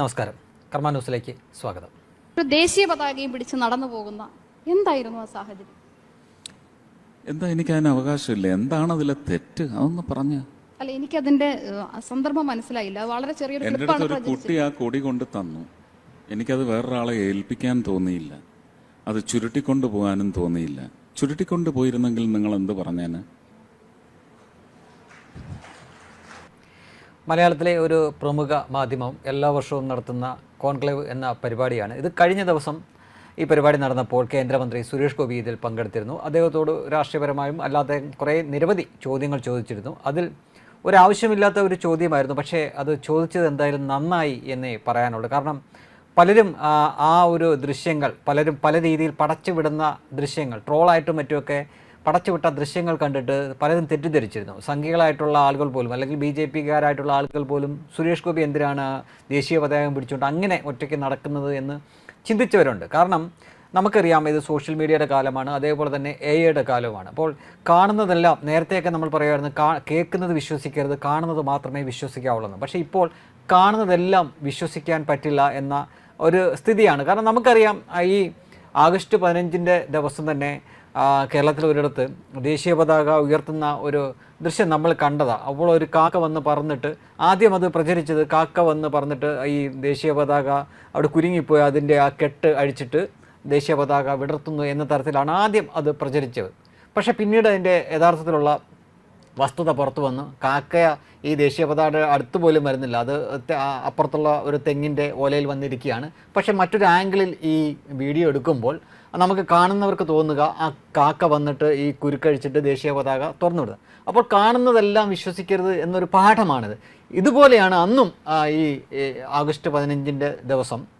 നമസ്കാരം. കർമ്മ ന്യൂസിലേക്ക് സ്വാഗതം. ഒരു ദേശീയ പതാകയും പിടിച്ച് നടന്നു പോകുന്ന എന്തായിരുന്നു ആ സാഹചര്യം? എന്താ എനിക്ക് അതിന് അവകാശമില്ല? എന്താണ് അതിലെ തെറ്റ്? അതൊന്ന് പറഞ്ഞ. അല്ല എനിക്ക് അതിന്റെ സന്ദർഭം മനസ്സിലായില്ല. വളരെ ചെറിയൊരു എന്റെ ക്ലിപ്പാണ് അടുത്ത് ഒരു കുട്ടി ആ കൊടി കൊണ്ട് തന്നു. എനിക്കത് വേറൊരാളെ ഏൽപ്പിക്കാൻ തോന്നിയില്ല. അത് ചുരുട്ടിക്കൊണ്ട് പോകാനും തോന്നിയില്ല. ചുരുട്ടിക്കൊണ്ട് പോയിരുന്നെങ്കിൽ നിങ്ങൾ എന്ത് പറഞ്ഞേന്? മലയാളത്തിലെ ഒരു പ്രമുഖ മാധ്യമം എല്ലാ വർഷവും നടത്തുന്ന കോൺക്ലേവ് എന്ന പരിപാടിയാണ്. ഇത് കഴിഞ്ഞ ദിവസം ഈ പരിപാടി നടന്നപ്പോൾ കേന്ദ്രമന്ത്രി സുരേഷ് ഗോപി ഇതിൽ പങ്കെടുത്തിരുന്നു. അദ്ദേഹത്തോട് രാഷ്ട്രീയപരമായും അല്ലാതെ കുറേ നിരവധി ചോദ്യങ്ങൾ ചോദിച്ചിരുന്നു. അതിൽ ഒരാവശ്യമില്ലാത്ത ഒരു ചോദ്യമായിരുന്നു. പക്ഷേ അത് ചോദിച്ചത് എന്തായാലും നന്നായി എന്നേ പറയാനുള്ളൂ. കാരണം പലരും ആ, ഒരു ദൃശ്യങ്ങൾ പലരും പല രീതിയിൽ പടച്ചുവിടുന്ന ദൃശ്യങ്ങൾ ട്രോളായിട്ടും മറ്റുമൊക്കെ പടച്ചുവിട്ട ദൃശ്യങ്ങൾ കണ്ടിട്ട് പലരും തെറ്റിദ്ധരിച്ചിരുന്നു. സംഘികളായിട്ടുള്ള ആളുകൾ പോലും അല്ലെങ്കിൽ ബി ജെ പിക്കാരായിട്ടുള്ള ആളുകൾ പോലും സുരേഷ് ഗോപി എന്തിനാണ് ദേശീയ പതാകം പിടിച്ചുകൊണ്ട് അങ്ങനെ ഒറ്റയ്ക്ക് നടക്കുന്നത് എന്ന് ചിന്തിച്ചവരുണ്ട്. കാരണം നമുക്കറിയാം ഇത് സോഷ്യൽ മീഡിയയുടെ കാലമാണ് അതേപോലെ തന്നെ എ ഐയുടെ കാലവുമാണ്. അപ്പോൾ കാണുന്നതെല്ലാം നേരത്തെയൊക്കെ നമ്മൾ പറയുമായിരുന്നു കാ കേൾക്കുന്നത് വിശ്വസിക്കരുത് കാണുന്നത് മാത്രമേ വിശ്വസിക്കാവുള്ളൂ. പക്ഷേ ഇപ്പോൾ കാണുന്നതെല്ലാം വിശ്വസിക്കാൻ പറ്റില്ല എന്ന ഒരു സ്ഥിതിയാണ്. കാരണം നമുക്കറിയാം ഈ ആഗസ്റ്റ് പതിനഞ്ചിന്റെ ദിവസം തന്നെ കേരളത്തിൽ ഒരിടത്ത് ദേശീയ പതാക ഉയർത്തുന്ന ഒരു ദൃശ്യം നമ്മൾ കണ്ടതാണ് അപ്പോൾ ഒരു കാക്ക വന്ന് പറന്നിട്ട് ആദ്യം അത് പ്രചരിച്ചത് കാക്ക വന്ന് പറന്നിട്ട് ഈ ദേശീയ പതാക അവിടെ കുരുങ്ങിപ്പോയി അതിന്റെ ആ കെട്ട് അഴിച്ചിട്ട് ദേശീയ പതാക വിടർത്തുന്നു എന്ന തരത്തിലാണ് ആദ്യം അത് പ്രചരിച്ചത്. പക്ഷേ പിന്നീട് അതിന്റെ യഥാർത്ഥത്തിലുള്ള വസ്തുത പുറത്തു വന്നു. കാക്കയ ഈ ദേശീയ പതാക അടുത്ത് പോലും വരുന്നില്ല. അത് അപ്പുറത്തുള്ള ഒരു തെങ്ങിന്റെ ഓലയിൽ വന്നിരിക്കുകയാണ്. പക്ഷേ മറ്റൊരു ആംഗിളിൽ ഈ വീഡിയോ എടുക്കുമ്പോൾ നമുക്ക് കാണുന്നവർക്ക് തോന്നുക ആ കാക്ക വന്നിട്ട് ഈ കുരുക്കഴിച്ചിട്ട് ദേശീയ പതാക തുറന്നു വിടുക അപ്പോൾ കാണുന്നതെല്ലാം വിശ്വസിക്കരുത് എന്നൊരു പാഠമാണിത്. ഇതുപോലെയാണ് അന്നും ഈ ആഗസ്റ്റ് പതിനഞ്ചിന്റെ ദിവസം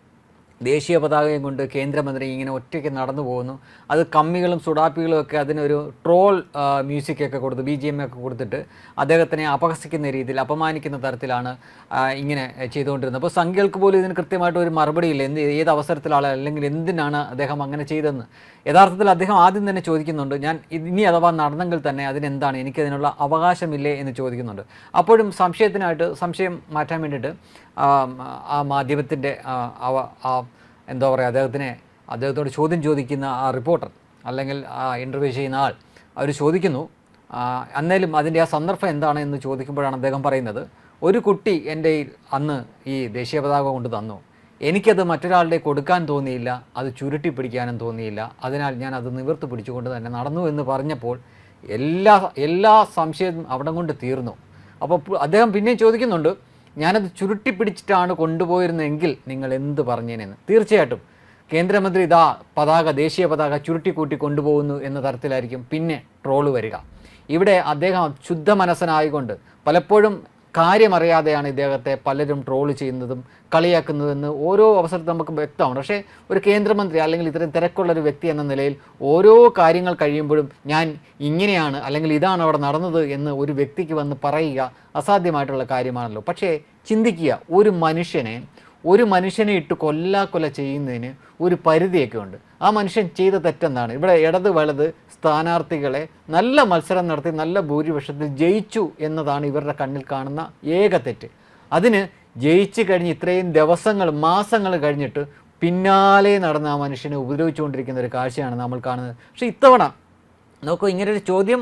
ദേശീയ പതാകയും കൊണ്ട് കേന്ദ്രമന്ത്രി ഇങ്ങനെ ഒറ്റയ്ക്ക് നടന്നു പോകുന്നു. അത് കമ്മികളും സുഡാപ്പികളും ഒക്കെ അതിനൊരു ട്രോൾ മ്യൂസിക്കൊക്കെ കൊടുത്ത് ബി ജി എം ഒക്കെ കൊടുത്തിട്ട് അദ്ദേഹത്തിനെ അപഹസിക്കുന്ന രീതിയിൽ അപമാനിക്കുന്ന തരത്തിലാണ് ഇങ്ങനെ ചെയ്തുകൊണ്ടിരുന്നത്. അപ്പോൾ സംഖ്യകൾക്ക് പോലും ഇതിന് കൃത്യമായിട്ട് ഒരു മറുപടിയില്ല. എന്ത് ഏത് അവസരത്തിലാണ് അല്ലെങ്കിൽ എന്തിനാണ് അദ്ദേഹം അങ്ങനെ ചെയ്തതെന്ന്. യഥാർത്ഥത്തിൽ അദ്ദേഹം ആദ്യം തന്നെ ചോദിക്കുന്നുണ്ട് ഞാൻ ഇനി അഥവാ നടന്നെങ്കിൽ തന്നെ അതിനെന്താണ്? എനിക്കതിനുള്ള അവകാശമില്ലേ? എന്ന് ചോദിക്കുന്നുണ്ട്. അപ്പോഴും സംശയത്തിനായിട്ട് സംശയം മാറ്റാൻ വേണ്ടിയിട്ട് ആ, മാധ്യമത്തിന്റെ ആ എന്താ പറയുക അദ്ദേഹത്തിനെ അദ്ദേഹത്തോട് ചോദ്യം ചോദിക്കുന്ന ആ റിപ്പോർട്ടർ അല്ലെങ്കിൽ ആ ഇന്റർവ്യൂ ചെയ്യുന്ന ആൾ അവർ ചോദിക്കുന്നു. അന്നേലും അതിന്റെ ആ സന്ദർഭം എന്താണ് എന്ന് ചോദിക്കുമ്പോഴാണ് അദ്ദേഹം പറയുന്നത്. ഒരു കുട്ടി എന്റെ അന്ന് ഈ ദേശീയ പതാക കൊണ്ട് തന്നു. എനിക്കത് മറ്റൊരാളുടെ കൊടുക്കാൻ തോന്നിയില്ല അത് ചുരുട്ടി പിടിക്കാനും തോന്നിയില്ല. അതിനാൽ ഞാൻ അത് നിവർത്തി പിടിച്ചുകൊണ്ട് തന്നെ നടന്നു എന്ന് പറഞ്ഞപ്പോൾ എല്ലാ എല്ലാ സംശയവും അവിടെ കൊണ്ട് തീർന്നു. അപ്പോൾ അദ്ദേഹം പിന്നെയും ചോദിക്കുന്നുണ്ട് ഞാനത് ചുരുട്ടി പിടിച്ചിട്ടാണ് കൊണ്ടുപോയിരുന്നെങ്കിൽ നിങ്ങൾ എന്ത് പറഞ്ഞേനെന്ന്. തീർച്ചയായിട്ടും. കേന്ദ്രമന്ത്രി ഇതാ പതാക ദേശീയ പതാക ചുരുട്ടിക്കൂട്ടി കൊണ്ടുപോകുന്നു എന്ന തരത്തിലായിരിക്കും പിന്നെ ട്രോൾ വരിക. ഇവിടെ അദ്ദേഹം ശുദ്ധ മനസ്സനായിക്കൊണ്ട് പലപ്പോഴും കാര്യമറിയാതെയാണ് ഇദ്ദേഹത്തെ പലരും ട്രോൾ ചെയ്യുന്നതും കളിയാക്കുന്നതെന്ന് ഓരോ അവസരത്തും നമുക്ക് വ്യക്തമാണ്. പക്ഷേ ഒരു കേന്ദ്രമന്ത്രി അല്ലെങ്കിൽ ഇത്രയും തിരക്കുള്ള ഒരു വ്യക്തി എന്ന നിലയിൽ ഓരോ കാര്യങ്ങൾ കഴിയുമ്പോഴും ഞാൻ ഇങ്ങനെയാണ് അല്ലെങ്കിൽ ഇതാണ് അവിടെ നടന്നത് എന്ന് ഒരു വ്യക്തിക്ക് വന്ന് പറയുക അസാധ്യമായിട്ടുള്ള കാര്യമാണല്ലോ. പക്ഷേ ചിന്തിക്കുക ഒരു മനുഷ്യനെ ഒരു മനുഷ്യനെ ഇട്ട് കൊല്ലാക്കൊല ചെയ്യുന്നതിന് ഒരു പരിധിയൊക്കെ ഉണ്ട്. ആ മനുഷ്യൻ ചെയ്ത തെറ്റെന്താണ്? ഇവിടെ ഇടത് വലത് സ്ഥാനാർത്ഥികളെ നല്ല മത്സരം നടത്തി നല്ല ഭൂരിപക്ഷത്തിൽ ജയിച്ചു എന്നതാണ് ഇവരുടെ കണ്ണിൽ കാണുന്ന ഏക തെറ്റ്. അതിന് ജയിച്ചു കഴിഞ്ഞ് ഇത്രയും ദിവസങ്ങൾ മാസങ്ങൾ കഴിഞ്ഞിട്ട് പിന്നാലെ നടന്ന ആ മനുഷ്യനെ ഉപദ്രവിച്ചുകൊണ്ടിരിക്കുന്ന ഒരു കാഴ്ചയാണ് നമ്മൾ കാണുന്നത്. പക്ഷേ ഇത്തവണ നോക്കൂ ഇങ്ങനൊരു ചോദ്യം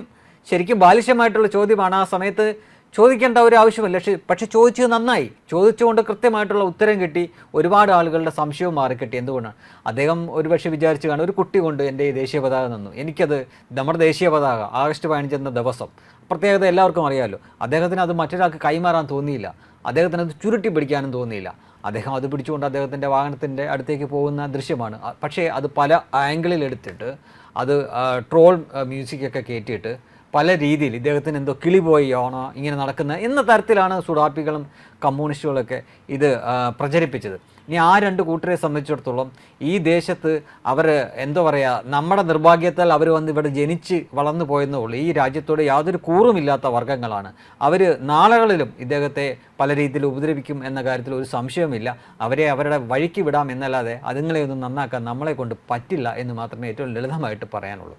ശരിക്കും ബാലിശ്യമായിട്ടുള്ള ചോദ്യമാണ് ആ സമയത്ത് ചോദിക്കേണ്ട ഒരു ആവശ്യമില്ല. പക്ഷേ പക്ഷെ ചോദിച്ചത് നന്നായി. ചോദിച്ചുകൊണ്ട് കൃത്യമായിട്ടുള്ള ഉത്തരം കിട്ടി. ഒരുപാട് ആളുകളുടെ സംശയവും മാറിക്കിട്ടി. എന്തുകൊണ്ടാണ്? അദ്ദേഹം ഒരുപക്ഷെ വിചാരിച്ചു ഒരു കുട്ടി കൊണ്ട് എന്റെ ഈ ദേശീയ പതാക നിന്നു. എനിക്കത് നമ്മുടെ ദേശീയ പതാക ആഗസ്റ്റ് പതിനഞ്ച് എന്ന ദിവസം. പ്രത്യേകത എല്ലാവർക്കും അറിയാമല്ലോ അദ്ദേഹത്തിന് അത് മറ്റൊരാൾക്ക് കൈമാറാൻ തോന്നിയില്ല. അദ്ദേഹത്തിന് അത് ചുരുട്ടി പിടിക്കാനും തോന്നിയില്ല. അദ്ദേഹം അത് പിടിച്ചുകൊണ്ട് അദ്ദേഹത്തിന്റെ വാഹനത്തിന്റെ അടുത്തേക്ക് പോകുന്ന ദൃശ്യമാണ്. പക്ഷേ അത് പല ആംഗിളിൽ എടുത്തിട്ട് അത് ട്രോൾ മ്യൂസിക്കൊക്കെ കയറ്റിയിട്ട് പല രീതിയിൽ ഇദ്ദേഹത്തിന് എന്തോ കിളി പോയാണോ ഇങ്ങനെ നടക്കുന്ന എന്ന തരത്തിലാണ് സുഡാപ്പികളും കമ്മ്യൂണിസ്റ്റുകളൊക്കെ ഇത് പ്രചരിപ്പിച്ചത്. ഇനി ആ രണ്ട് കൂട്ടരെ സംബന്ധിച്ചിടത്തോളം ഈ ദേശത്ത് അവർ എന്തോ പറയുക നമ്മുടെ നിർഭാഗ്യത്താൽ അവർ വന്ന് ഇവിടെ ജനിച്ച് വളർന്നു പോയെന്നേ ഉള്ളൂ. ഈ രാജ്യത്തോട് യാതൊരു കൂറുമില്ലാത്ത വർഗങ്ങളാണ്. അവർ നാളുകളിലും ഇദ്ദേഹത്തെ പല രീതിയിൽ ഉപദ്രവിക്കും എന്ന കാര്യത്തിൽ ഒരു സംശയവുമില്ല. അവരെ അവരുടെ വഴിക്ക് വിടാം എന്നല്ലാതെ അതുങ്ങളെ ഒന്നും നന്നാക്കാൻ നമ്മളെ കൊണ്ട് പറ്റില്ല എന്ന് മാത്രമേ ഏറ്റവും ലളിതമായിട്ട് പറയാനുള്ളൂ.